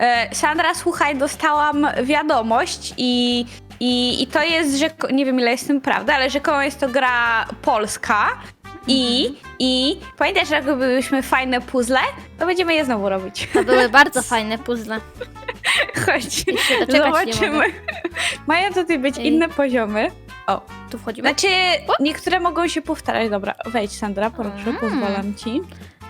E, Sandra, słuchaj, dostałam wiadomość i, i, i to jest, że nie wiem ile jest w tym prawda, ale rzekomo jest to gra polska i, i pamiętasz, że jak robiłyśmy fajne puzzle, to będziemy je znowu robić. To były bardzo fajne puzzle. Chodź, się doczekać nie zobaczymy. mogę. Mają tutaj być Ej. inne poziomy. O, Tu wchodzimy? znaczy niektóre mogą się powtarzać. Dobra, wejdź Sandra, proszę, Mm. pozwalam ci.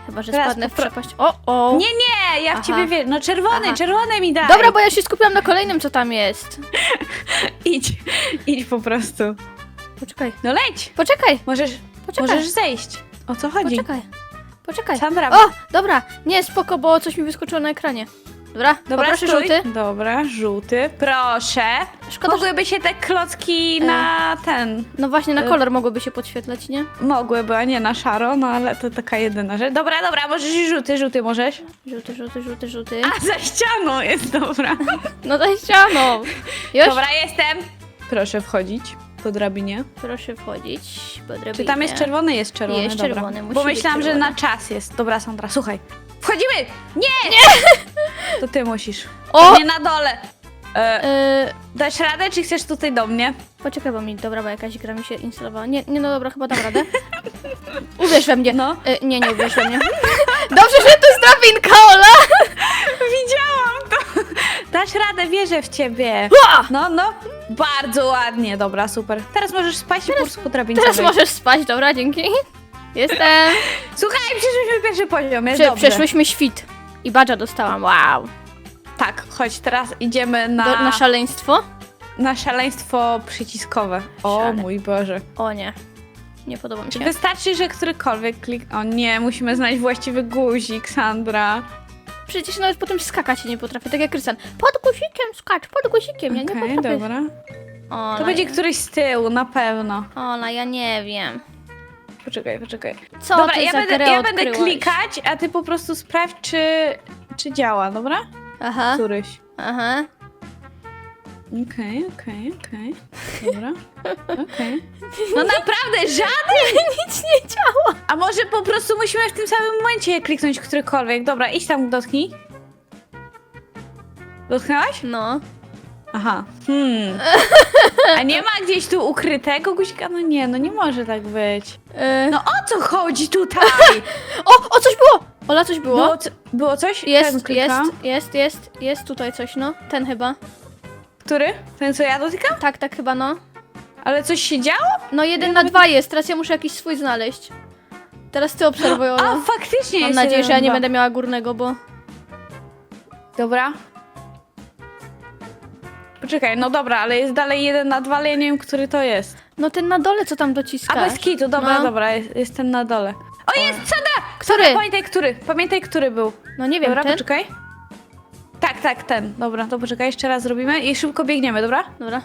Chyba, że teraz spadnę w popro- przepaść. O, o! Nie, nie, ja w Aha. ciebie wierzę. No czerwony, Aha. czerwone mi daj. Dobra, bo ja się skupiłam na kolejnym, co tam jest. Idź, idź po prostu. Poczekaj, No leć, poczekaj, możesz, poczekaj, możesz zejść. O co chodzi? poczekaj, poczekaj. Sandra, O, dobra, nie, spoko, bo coś mi wyskoczyło na ekranie. Dobra, dobra, poproszę stój. żółty. Dobra, żółty, proszę. Szkoda, że... Mogłyby się te klocki na ten, No właśnie, na E. kolor mogłyby się podświetlać, nie? mogłyby, a nie na szaro, no ale to taka jedyna rzecz. Dobra, dobra, możesz i żółty, żółty możesz. Żółty, żółty, żółty, żółty. A, za ścianą jest, dobra. No za ścianą. Już? Dobra, jestem. Proszę wchodzić po drabinie. Proszę wchodzić po drabinie. Czy tam jest czerwony? Jest czerwony, Jest dobra. czerwony, musi Bo być myślałam, że czerwony. na czas jest. Dobra, Sandra, słuchaj. Wchodzimy! Nie! Nie! To ty musisz. O! Nie na dole. E, E, dasz radę, czy chcesz tutaj do mnie? poczekaj, bo mi, dobra, bo jakaś gra mi się instalowała. Nie, nie, no dobra, chyba dam radę. Uwierz we mnie. No. E, nie, nie uwierz we mnie. Dobrze, że to jest drabinka, Ola! Widziałam to. Dasz radę, wierzę w ciebie. No, no. Bardzo ładnie, dobra, super. Teraz możesz spaść i po prostu po drabince Teraz wejść. możesz spać, dobra, dzięki. Jestem. Słuchaj, przeszłyśmy pierwszy poziom, jest Prze dobrze. przeszłyśmy świt. I badża dostałam, wow. Tak, chodź, teraz idziemy na, Do, na szaleństwo? na szaleństwo przyciskowe. O Szale. mój Boże. O nie. Nie podoba mi Czy się. wystarczy, że którykolwiek klik... O nie, musimy znaleźć właściwy guzik, Sandra. Przecież nawet po tym skakać nie potrafię, tak jak Krystian. Pod guzikiem skacz, pod guzikiem, ja nie Okej, potrafię. dobra. Ola, To będzie któryś z tyłu, na pewno. Ola, ja nie wiem. Poczekaj, poczekaj. Co dobra, ty ja za będę, grę ja będę odkryłaś? klikać, a ty po prostu sprawdź, czy, czy działa, dobra? Aha, Któryś. aha. Okej, okej, okej. Dobra. Okej. No naprawdę, żaden! Nic nie działa. A może po prostu musimy w tym samym momencie kliknąć którykolwiek. Dobra, idź tam, dotknij. Dotknęłaś? No. Aha. Hmm. A nie ma gdzieś tu ukrytego guzika? No nie, no nie może tak być. E, No o co chodzi tutaj? O, o, coś było! Ola, coś było? Było, co, było coś? Ten Jest, jest, jest, jest, jest tutaj coś, no. Ten chyba. Który? Ten co ja dotykam? Tak, tak chyba, no. Ale coś się działo? No jeden na dwa jest, teraz ja muszę jakiś swój znaleźć. Teraz ty obserwuj, A, Ola. faktycznie Mam jest nadzieję, jeden że ja nie dwa. będę miała górnego, bo... Dobra. Poczekaj, no dobra, ale jest dalej jeden na dwa, ale ja nie wiem, który to jest. No ten na dole, co tam A dociskasz? bez kitu, dobra, No. dobra, jest, jest ten na dole. O, jest, Sandra! Który? Sandra, pamiętaj, który, pamiętaj, który był. No nie wiem, Dobra, ten? poczekaj. Tak, tak, ten. Dobra, to poczekaj, jeszcze raz zrobimy i szybko biegniemy, dobra? Dobra.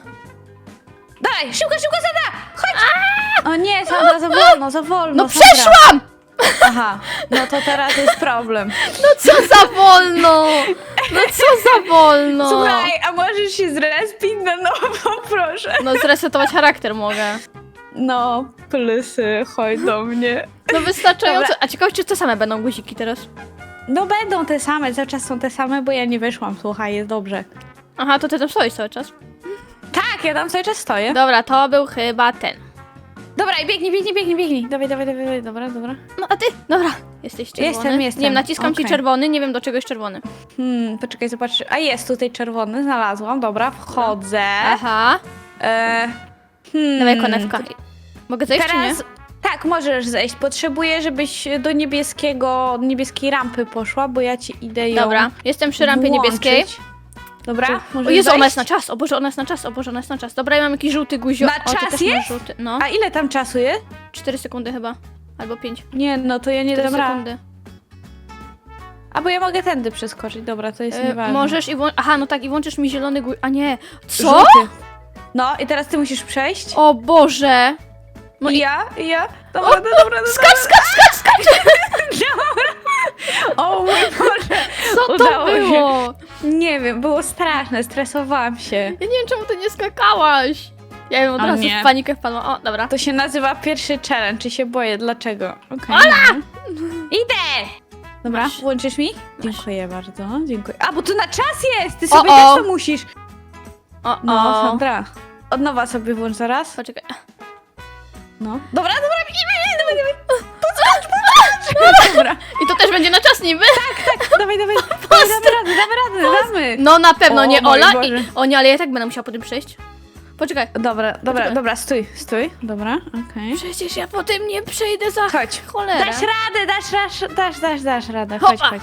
Dawaj, szybko, szybko, Sandra! Chodź! O nie, Sandra, za wolno, za wolno, No Sandra. przeszłam! Aha, no to teraz jest problem. No co za wolno! No co za wolno! Słuchaj, a możesz się zrespić na nowo, proszę? No zresetować charakter mogę. No, plusy, chodź do mnie. No wystarczająco. Dobra. A ciekawe, czy te same będą guziki teraz? No będą te same, cały czas są te same, bo ja nie wyszłam, słuchaj, jest dobrze. Aha, to ty tam stoisz cały czas. Tak, ja tam cały czas stoję. Dobra, to był chyba ten. Dobra, i biegnij, biegnij, biegnij, biegnij. Dawaj, dawaj, dawaj, dawaj, dobra, dobra. No a ty? Dobra, jesteś czerwony. Jestem, jestem. Nie wiem, naciskam ci Okej. czerwony, nie wiem do czego jest czerwony. Hmm, poczekaj, zobacz. A jest tutaj czerwony, znalazłam, dobra, wchodzę. Aha. E, hmm, Dawaj konewka. Mogę zejść czy nie? Teraz, tak, możesz zejść. Potrzebuję, żebyś do niebieskiego, niebieskiej rampy poszła, bo ja ci idę ją Dobra, jestem przy rampie włączyć. Dobra, O możesz Jezu, ona jest na czas, o Boże, ona jest na czas, o Boże, ona jest na czas. Dobra, ja mam jakiś żółty guzio. Na o, ty czas też jest? żółty. No, A ile tam czasu jest? 4 sekundy chyba. Albo 5. Nie, no to ja nie 4 dam rady. sekundy. A bo ja mogę tędy przeskoczyć, dobra, to jest E, nieważne. możesz i włą... Aha, no tak, i włączysz mi zielony guzik. A nie. Co? Żółty. No i teraz ty musisz przejść. O Boże. No i ja, i ja. Dobra, dobra, dobra, dobra. Skacz, skacz, skacz, skacz! O mój Boże. Co to Udało się. było? Nie wiem, było straszne, stresowałam się. Ja nie wiem, czemu ty nie skakałaś. Ja bym od A razu nie. w panikę wpadła. O, dobra. To się nazywa pierwszy challenge i się boję. Dlaczego? Okay. Ola! Idę! Dobra, Masz. włączysz mi? Dziękuję bardzo, dziękuję. A, bo tu na czas jest! Ty O, sobie o. też to musisz. O, No, o. Sandra. Od nowa sobie włącz zaraz. Poczekaj. No. Dobra, dobra, idziemy, dawaj, dawaj. Podskocz, podskocz. Dobra, I to też będzie na czas niby? dawaj, dawaj. dawaj damy radę, damy radę, damy. No na pewno O nie mój Ola. Boże. I... O nie, ale ja tak będę musiała po tym przejść. Poczekaj. Dobra, dobra, Poczekaj. dobra, stój, stój. Dobra, okej. Przecież ja po tym nie przejdę za Chodź. cholerę. Dasz radę, dasz, dasz, dasz, dasz, dasz radę. Chodź, Hopa. chodź.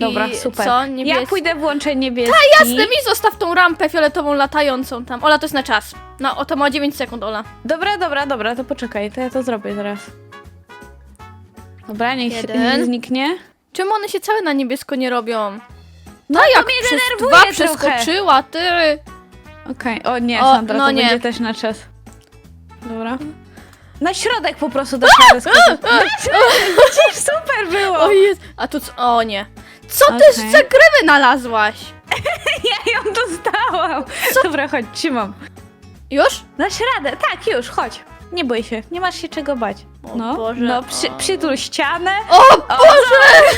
Dobra, I super. co? Niebieski. Ja pójdę włączę niebieski. Jasne, mi zostaw tą rampę fioletową latającą tam. Ola, to jest na czas. No, o to ma 9 sekund, Ola. Dobra, dobra, dobra, to poczekaj, to ja to zrobię zaraz. Dobra, niech Jeden. nie zniknie. Czemu one się całe na niebiesko nie robią? No to jak mnie przez denerwuje dwa trochę. przeskoczyła, ty! Okej, o nie, O, Sandra, no to nie. będzie też na czas. Dobra. Na środek po prostu. Dasz radę, widzisz, super było. O jest. A tu co? O nie. Co ty Okej. za gry wynalazłaś? Ja ją dostałam. Dobra, chodź, trzymam. Już? Dasz radę, tak, już, chodź. Nie bój się, nie masz się czego bać. No, Boże. no przy, przytul ścianę. O Boże!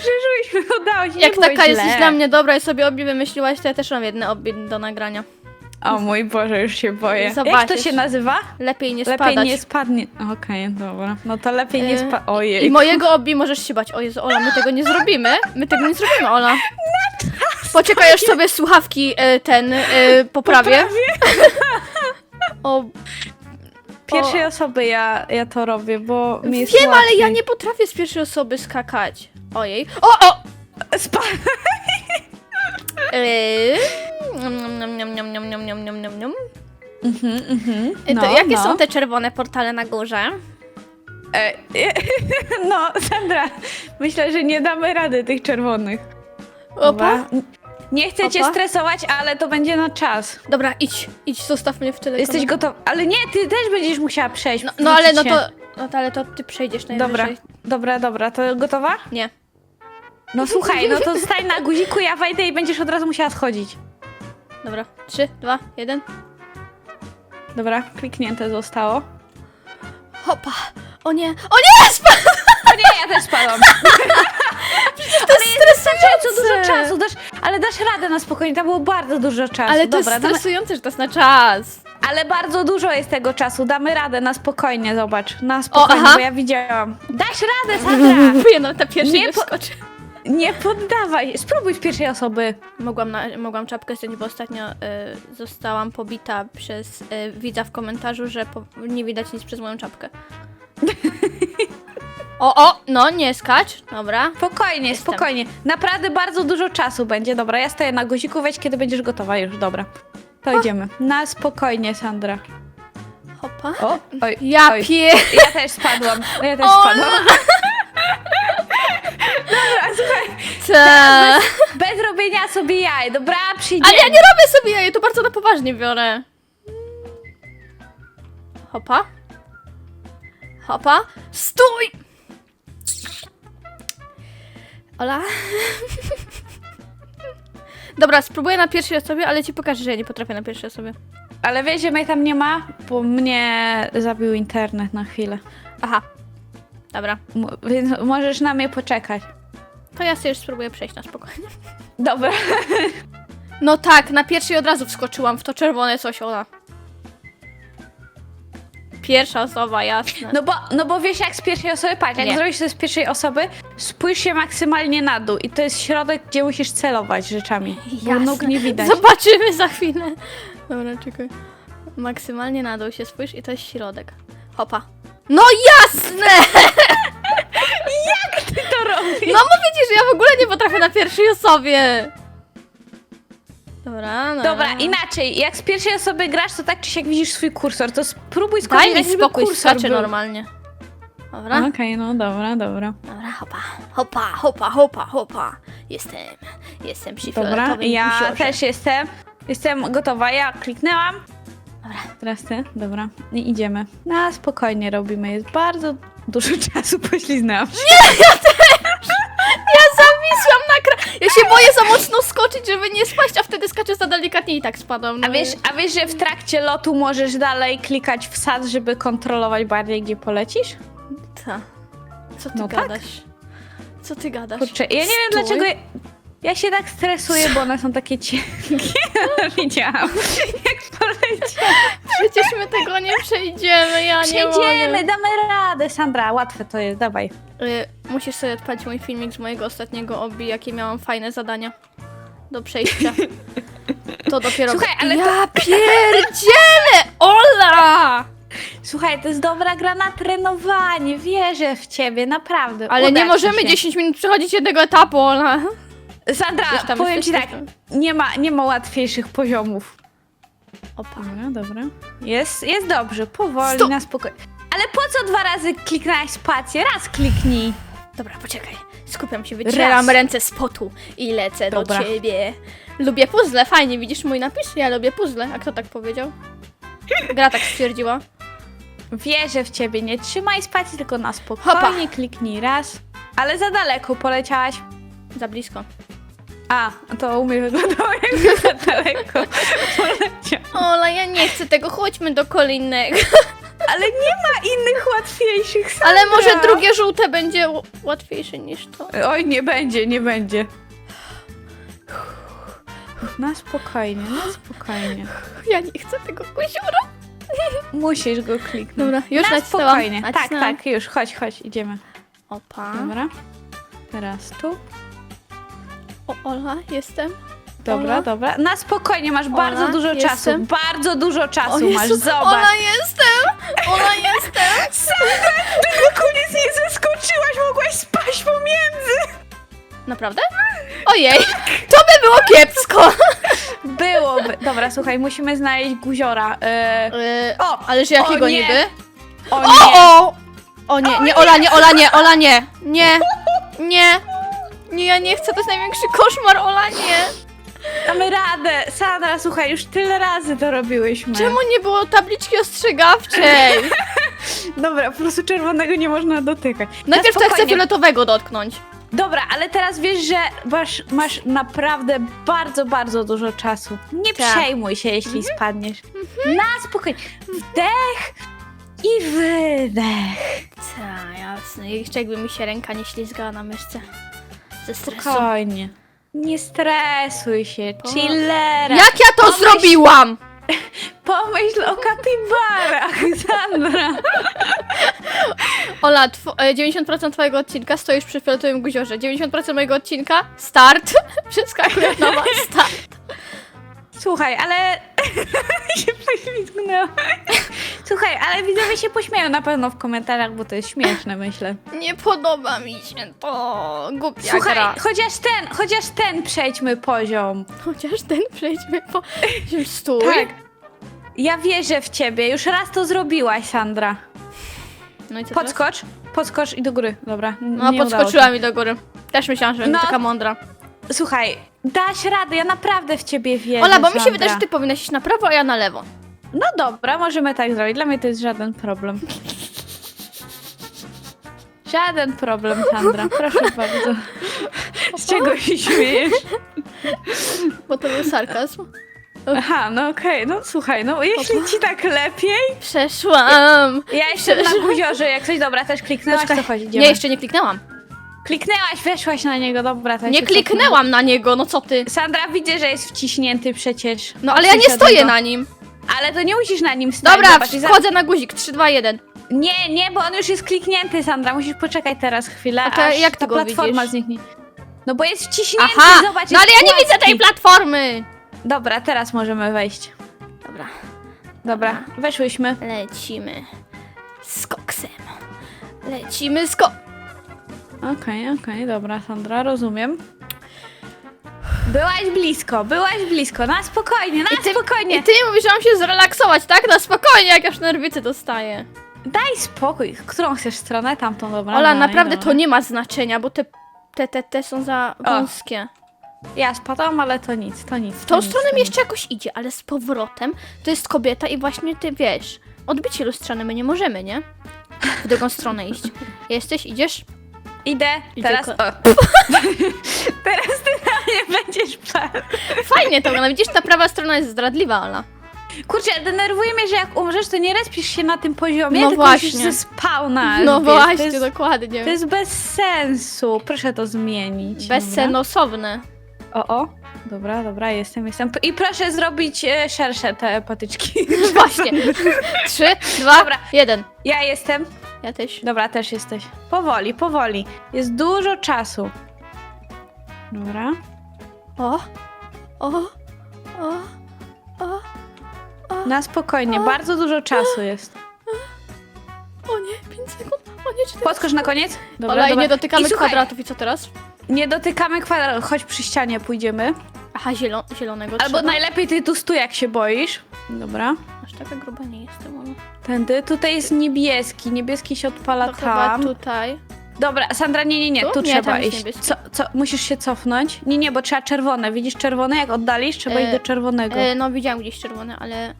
Przeżyliśmy, udało się, nie Jak było taka źle. jesteś dla mnie dobra i sobie obie wymyśliłaś, to ja też mam jedne obie do nagrania. O mój Boże, już się boję. Jak to Zobaczysz. się nazywa? Lepiej nie Lepiej spadać. nie spadnie. Okej, dobra. No to lepiej nie Y, spa... Ojej. I mojego obi możesz się bać. O Jezu, Ola, my tego nie zrobimy. My tego nie zrobimy, Ola. Poczekaj, aż sobie słuchawki e, ten e, poprawię. O, Pierwszej osoby ja, ja to robię, bo mi jest wiem, ale łatwiej. ja nie potrafię z pierwszej osoby skakać. Ojej. O, o! Spa... Eee, niam, niam, niam, niam, niam, niam, niam. Mhm, mhm. E, No, to jakie no. są te czerwone portale na górze? E, no, Sandra, myślę, że nie damy rady tych czerwonych. Opa. Nie chcę cię Opa. stresować, ale to będzie na czas. Dobra, idź, idź, zostaw mnie w tyle. Jesteś gotowa? Ale nie, ty też będziesz musiała przejść. No, no ale no wrócić to, no to, ale to ty przejdziesz się. najwyżej. Dobra, dobra, dobra, to gotowa? Nie. No słuchaj, no to stań na guziku, ja wejdę i będziesz od razu musiała schodzić. Dobra, trzy, dwa, jeden. Dobra, kliknięte zostało. Hopa. O nie, o nie, spadł! Nie, ja też spadłam. ale jest wystarczająco dużo czasu, dasz, ale dasz radę na spokojnie, tam było bardzo dużo czasu. Ale to Dobra, jest damy, stresujące, że to jest na czas. ale bardzo dużo jest tego czasu, damy radę na spokojnie, zobacz, na spokojnie, aha. bo ja widziałam. Dasz radę, Sandra! Mówię, no ta pierwsza Nie nie po-. Nie poddawaj, spróbuj z pierwszej osoby. Mogłam, na, mogłam czapkę zdjąć, bo ostatnio y, zostałam pobita przez y, widza w komentarzu, że po, nie widać nic przez moją czapkę. O, o, no nie skacz, dobra. Spokojnie, Jestem. spokojnie. Naprawdę bardzo dużo czasu będzie. Dobra, ja stoję na guziku, weź kiedy będziesz gotowa już, dobra. To idziemy. Na spokojnie, Sandra. Hopa. O, oj, Ja oj. pie... Ja też spadłam. Ja też O, spadłam. Dobra, słuchaj, Ta. bez robienia sobie jaj, dobra? Przyjdziemy. Ale ja nie robię sobie, ja to bardzo na poważnie biorę. Hopa. Hopa. Stój! Ola? Dobra, spróbuję na pierwszej osobie, ale ci pokażę, że ja nie potrafię na pierwszej osobie. Ale wiesz, że mnie tam nie ma? Bo mnie zabił internet na chwilę. Aha. Dobra. M- Więc możesz na mnie poczekać. To ja sobie już spróbuję przejść na spokojnie. Dobra. No tak, na pierwszej od razu wskoczyłam w to czerwone coś, Ola. Pierwsza osoba, jasne. No bo, no bo wiesz jak z pierwszej osoby, patrz, jak Nie. zrobisz to z pierwszej osoby, spójrz się maksymalnie na dół i to jest środek, gdzie musisz celować rzeczami, bo Jasne. nóg nie widać. Zobaczymy za chwilę. Dobra, czekaj. Maksymalnie na dół się spójrz i to jest środek. Hopa. No jasne! Ty to robisz. No mówię ci, że ja w ogóle nie potrafię na pierwszej osobie. Dobra, no. Dobra, inaczej, jak z pierwszej osoby grasz, to tak czy siak widzisz swój kursor, to spróbuj skoczyć, Daj mi tak, żeby spokój, kursor skaczę był. normalnie. Dobra, Okej, no dobra, dobra. dobra, hopa, hopa, hopa, hopa, hopa. Jestem, jestem przy Dobra, fioletowym ja guziorze. też jestem. Jestem gotowa, ja kliknęłam. Dobra. Teraz ty, dobra. I idziemy. Na spokojnie robimy, jest bardzo dużo czasu, pośliznęłam się. Ja zawisłam na kra... Ja się boję za mocno skoczyć, żeby nie spaść, a wtedy skaczę za delikatnie i tak spadam. No A wiesz, a wiesz, że w trakcie lotu możesz dalej klikać w sad, żeby kontrolować bardziej, gdzie polecisz? Ta. Co ty No tak. gadasz? Co ty gadasz? Kurczę, ja nie wiem Stój. dlaczego... Ja, się tak stresuję, bo one są takie cienkie. Widziałam, jak poleciały. Przecież my tego nie przejdziemy, ja nie Przejdziemy, mogę. damy radę, Sandra, łatwe to jest, dawaj. Y, musisz sobie odpalić mój filmik z mojego ostatniego obi, jakie miałam fajne zadania do przejścia. To dopiero... Słuchaj, ale Ja pierdzielę! Ola! Słuchaj, to jest dobra gra na trenowanie, wierzę w ciebie, naprawdę. Ale uda nie ci możemy się. 10 minut przechodzić jednego etapu, Ola. Sandra, tam powiem ci jesteś, tak, nie ma, nie ma łatwiejszych poziomów. Opa. Dobra, dobra. Jest, jest dobrze, powoli, Sto- na spokojnie. Ale po co dwa razy kliknąłeś spację? Raz kliknij. Dobra, poczekaj. Skupiam się, wycieram Raz. ręce z potu i lecę Dobra. do ciebie. Lubię puzzle, fajnie, widzisz mój napis? Ja lubię puzzle. A kto tak powiedział? Gra tak stwierdziła. Wierzę w ciebie, nie trzymaj spacji, tylko na spokojnie Hopa. kliknij raz. Ale za daleko poleciałaś. Za blisko. A, to u mnie wyglądało jakby za daleko poleciał. Ola, ja nie chcę tego, chodźmy do kolejnego. Ale nie ma innych łatwiejszych, Sandra. Ale może drugie żółte będzie ł- łatwiejsze niż to. Oj, nie będzie, nie będzie. Na spokojnie, na spokojnie. Ja nie chcę tego guziora. Musisz go kliknąć. Dobra, już na nacisnęłam. spokojnie. Tak, Nacisnęłam. tak, już, chodź, chodź, idziemy. Opa. Dobra. Teraz tu. O, Ola, jestem. Dobra, Ola? dobra. Na spokojnie, masz Ola, bardzo dużo jestem. czasu. Bardzo dużo czasu masz, zobacz. Ola, jestem! Ola, jestem! Sandra, ty na koniec nie zeskoczyłaś, mogłaś spaść pomiędzy. Naprawdę? Ojej, to by było kiepsko! Byłoby. Dobra, słuchaj, musimy znaleźć guziora. E... Yy, O, ależ jakiego o nie. niby? o O, nie. o! O nie, nie, Ola, nie, Ola, nie, Ola, nie! Nie! Nie! Nie, ja nie chcę, to jest największy koszmar, Ola, nie! Damy radę. Sandra, słuchaj, już tyle razy to robiłyśmy. Czemu nie było tabliczki ostrzegawczej? Dobra, po prostu czerwonego nie można dotykać. Najpierw Na to chcę spokojnie. fioletowego dotknąć. Dobra, ale teraz wiesz, że masz, masz naprawdę bardzo, bardzo dużo czasu. Nie Tak. przejmuj się, jeśli spadniesz. Na spokojnie. Wdech i wydech. Tak, jasne. Jeszcze jakby mi się ręka nie ślizgała na myszce. Ze stresu. Spokojnie. Nie stresuj się, chillera. Jak ja to zrobiłam? Pomyśl o kapibarach, Sandra. Ola, tw- e, 90% twojego odcinka stoisz przy fioletowym guziorze. 90% mojego odcinka start. Przeskakuję od nowa start. Słuchaj, ale... się poślizgnęłam. Słuchaj, ale widzowie się pośmieją na pewno w komentarzach, bo to jest śmieszne, myślę. Nie podoba mi się to. Głupia Słuchaj, gra. chociaż ten, chociaż ten przejdźmy poziom. Chociaż ten przejdźmy po... Stój. Tak. Ja wierzę w ciebie. Już raz to zrobiłaś, Sandra. No i co teraz? Podskocz, podskocz i do góry. Dobra. n- No, nie udało podskoczyła mi do góry. Też myślałam, że będę No. taka mądra. się. Słuchaj, dasz radę, ja naprawdę w ciebie wierzę. Ola, bo mi się Sandra. wydaje, że ty powinnaś iść na prawo, a ja na lewo. No dobra, możemy tak zrobić. Dla mnie to jest żaden problem. Żaden problem, Sandra. Proszę bardzo. Z czego się śmiejesz? Bo to był sarkazm. Aha, no okej, no słuchaj, no jeśli ci tak lepiej. Przeszłam. Ja jestem na guziorze, jak coś dobra, też kliknęłaś, Poczekaj. to chodź, idziemy. Nie, jeszcze nie kliknęłam. Kliknęłaś, weszłaś na niego, dobra. To Nie kliknęłam na niego, no co ty? Sandra, widzę, że jest wciśnięty przecież. No ale ja nie stoję na nim. Ale to nie musisz na nim stać. Dobra, zobacz, i za- wchodzę na guzik. 3, 2, 1. Nie, nie, bo on już jest kliknięty, Sandra. Musisz poczekać teraz chwilę, A to aż jak ty ta go platforma widzisz? zniknie. No bo jest wciśnięty, Aha! zobacz, No ale jest ja nie widzę tej platformy! Dobra, teraz możemy wejść. Dobra, Dobra, weszłyśmy. lecimy z koksem. Lecimy z ko... Okej, okej, dobra, Sandra, rozumiem. Byłaś blisko, byłaś blisko, na spokojnie, na ty- spokojnie. I ty mówisz, że mam się zrelaksować, tak? Na spokojnie, jak aż nerwicy dostaję. Daj spokój. Którą chcesz stronę? Tamtą, dobra. Ola, naprawdę dobra. to nie ma znaczenia, bo te, te, te, te są za wąskie. Ja spadam, ale to nic, to nic. W tą nic, stronę mi jeszcze jakoś idzie, ale z powrotem to jest kobieta i właśnie ty wiesz. Odbicie lustrzane my nie możemy, nie? W drugą stronę iść. Jesteś, idziesz? Idę, I teraz... tylko- O. teraz ty na mnie będziesz patrz. Fajnie to, no widzisz, ta prawa strona jest zdradliwa, Ola. Kurczę, denerwuje mnie, że jak umrzesz, to nie respisz się na tym poziomie, No tylko właśnie. musisz ze spawna. No wiesz, właśnie, to jest, dokładnie. to jest bez sensu. Proszę to zmienić. dobra? Bezsensowne. O, o. Dobra, dobra, jestem, jestem. I proszę zrobić e, szersze te patyczki. Właśnie. Trzy, dwa, Dobra. jeden. Ja jestem. Ja też. Dobra, też jesteś. Powoli, powoli. Jest dużo czasu. Dobra. O, o, o, o, o. Na spokojnie, bardzo dużo czasu jest. O nie, 5 sekund. O nie, 4 Podskocz na koniec. Dobra, Ola, i dobra. nie dotykamy I słuchaj, kwadratów i co teraz? Nie dotykamy kwadratu. Chodź przy ścianie, pójdziemy. Aha, zielo zielonego Albo trzeba. najlepiej ty tu stój, jak się boisz. Dobra. Aż taka gruba nie jestem, Ola. Tędy. Tutaj jest niebieski. Niebieski się odpala To chyba tam. tutaj. Dobra, Sandra, nie, nie, nie. Tu? Tu, Nie, trzeba tam jest iść. niebieski. Co, co, musisz się cofnąć. Nie, nie, bo trzeba czerwone. Widzisz czerwone? Jak oddalisz, trzeba E, iść do czerwonego. E, no widziałam gdzieś czerwony, ale...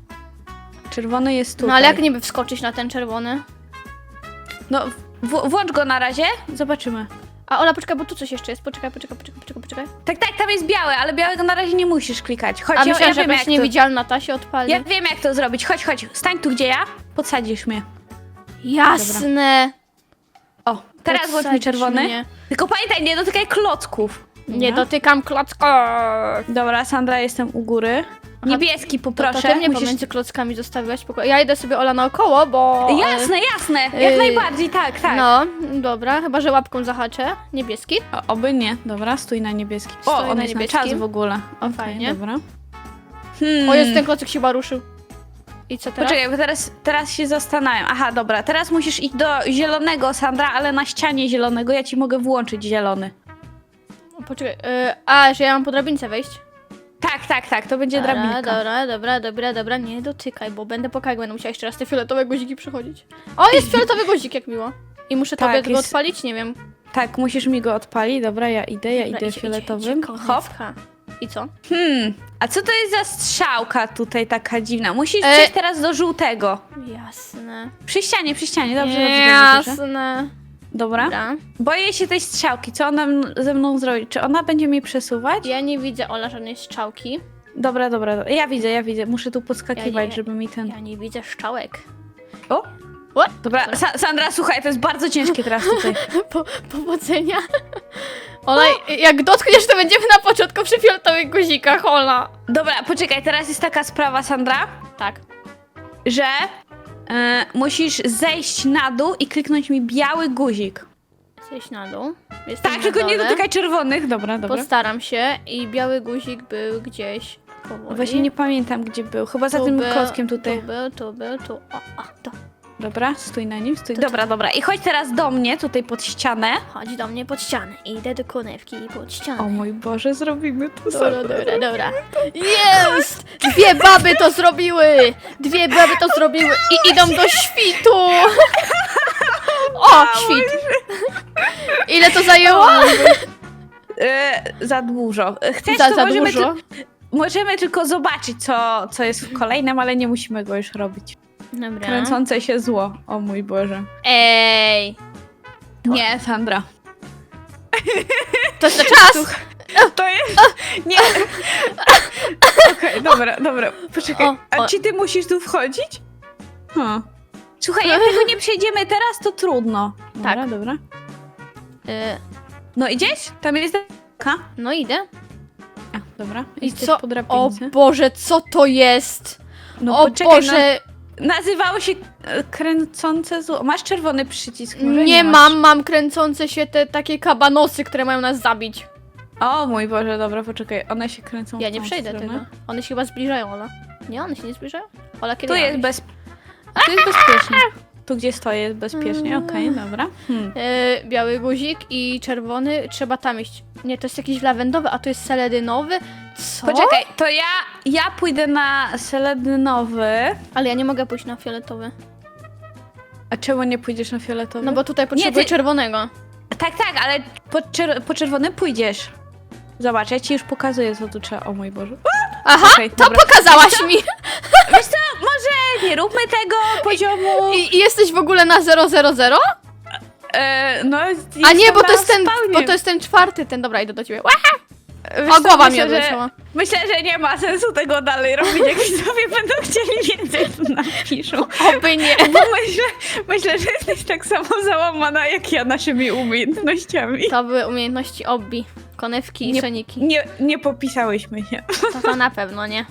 Czerwony jest tutaj. No ale jak niby wskoczyć na ten czerwony? No, w- włącz go na razie. Zobaczymy. A Ola, poczekaj, bo tu coś jeszcze jest. Poczekaj, poczekaj, poczekaj, poczekaj, poczekaj. Tak, tak, tam jest białe, ale białego na razie nie musisz klikać. Chodź, A ja, myślałam, ja że wiem, jak to... niewidzialna ta się odpali. Ja wiem, jak to zrobić. Chodź, chodź. Stań tu, gdzie ja. Podsadzisz mnie. Jasne. O, teraz włącz mi Podsadzisz czerwony. mnie. Tylko pamiętaj, nie dotykaj klocków. Nie Dobra. dotykam klocków. Dobra, Sandra, jestem u góry. Aha. Niebieski, To, poproszę. to ty mnie Musisz... pomiędzy klockami zostawiłaś poko- Ja idę sobie Ola naokoło, bo... Jasne, jasne. Jak Yy, najbardziej, tak, tak. No, dobra, chyba, że łapką zahaczę. Niebieski. O, oby nie. Dobra, stój na niebieskim. Stoję O, on na jest na czas w ogóle. Okej, fajnie. dobra. Hmm. O, jest ten klocek się chyba ruszył. I co teraz? Poczekaj, bo teraz, teraz się zastanawiam. Aha, dobra, teraz musisz iść do zielonego, Sandra, ale na ścianie zielonego ja ci mogę włączyć zielony. Poczekaj, y, a, że ja mam po drabince wejść? Tak, tak, tak, to będzie drabinka. dobra, dobra, dobra, dobra, nie dotykaj, bo będę pokazać, jak będę musiała jeszcze raz te fioletowe guziki przechodzić. O, jest fioletowy guzik, jak miło. I muszę Tak, tobie go jest- odpalić? Nie wiem. Tak, musisz mi go odpalić. Dobra, ja idę, ja Dobra, idę fioletowym. idź, Hop. konewka. I co? Hmm, a co to jest za strzałka tutaj taka dziwna? Musisz E- przejść teraz do żółtego. Jasne. Przy ścianie, przy ścianie, dobrze, dobrze, dobrze, dobrze. Dobra. Dobra. Boję się tej strzałki, co ona m- ze mną zrobi? Czy ona będzie mnie przesuwać? Ja nie widzę, Ola, żadnej strzałki. Dobra, dobra, dobra. ja widzę, ja widzę. Muszę tu podskakiwać, Ja nie- żeby mi ten... Ja nie widzę strzałek. O! What? Dobra, Sa Sandra, słuchaj, to jest bardzo ciężkie teraz tutaj. Po, powodzenia. Ola, jak dotkniesz, to będziemy na początku przy fioletowych guzikach, Ola. Dobra, poczekaj, teraz jest taka sprawa, Sandra, Tak. że e, musisz zejść na dół i kliknąć mi biały guzik. Zejść na dół. Jestem Tak, na tylko nie dole. dotykaj czerwonych. Dobra, dobra. Postaram się i biały guzik był gdzieś powoli. Właśnie nie pamiętam, gdzie był. Chyba za tym był, tutaj. Tu był, tu był, tu. O, o, tu. Dobra, stój na nim, stój. To- Dobra, dobra. I chodź teraz do mnie, tutaj pod ścianę. Chodź do mnie pod ścianę. Idę do konewki pod ścianę. O mój Boże, zrobimy to Dobra, Sandra. dobra, dobra. Jest! Dwie baby to zrobiły! Dwie baby to zrobiły i idą do świtu! O, świt! Ile to zajęło? E, za dużo. Chcesz, Za, to za możemy, dużo. Ty, możemy tylko zobaczyć, co, co jest w kolejnym, ale nie musimy go już robić. Dobra. Kręcące się zło. O mój Boże. Ej! Nie, Sandra. To jest na czas! To jest... Nie. Okej, dobra, dobra. Poczekaj. O, A o. czy ty musisz tu wchodzić? Hmm. Słuchaj, jak tego nie przejdziemy teraz, to trudno. Dobra, Tak. dobra. Y, No idziesz? Tam jest K? no idę. A, dobra. I Jesteś co? po O drabince. Boże, co to jest? No o poczekaj, Boże, No, nazywało się e, kręcące zło. Masz czerwony przycisk? Może nie masz? mam, mam kręcące się te takie kabanosy, które mają nas zabić. O mój Boże, dobra, poczekaj. One się kręcą Ja w nie tą przejdę stronę. tego. One się chyba zbliżają, Ola. Nie, one się nie zbliżają? Ola, kiedy Tu jest, bez... tu jest bezpiecznie. Tu gdzie stoję jest bezpiecznie, okej, dobra. Hmm. E, biały guzik i czerwony. Trzeba tam iść. Nie, to jest jakiś lawendowy, a to jest seledynowy. Co? Poczekaj, to ja, ja pójdę na seledynowy. Ale ja nie mogę pójść na fioletowy. A czemu nie pójdziesz na fioletowy? No bo tutaj potrzebuję ty- czerwonego. Tak, tak, ale po, czer- po czerwonym pójdziesz. Zobacz, ja ci już pokazuję, co tu trzeba. O mój Boże. Aha, Okej, to dobra. pokazałaś mi! Wiesz co, może nie róbmy tego poziomu. I, I jesteś w ogóle na 000? E, no, A nie, bo to jest ten, bo to jest ten czwarty, ten, dobra, idę do ciebie. Ła! wiesz O, głowa mi odleciała. myślę, że nie ma sensu tego dalej robić, jak widzowie będą chcieli więcej, to napiszą. Oby nie. Bo myślę, myślę, że jesteś tak samo załamana, jak ja naszymi umiejętnościami. To były umiejętności obbi. Konewki i Nie- szeniki. Nie, nie popisałyśmy się. To, to na pewno nie.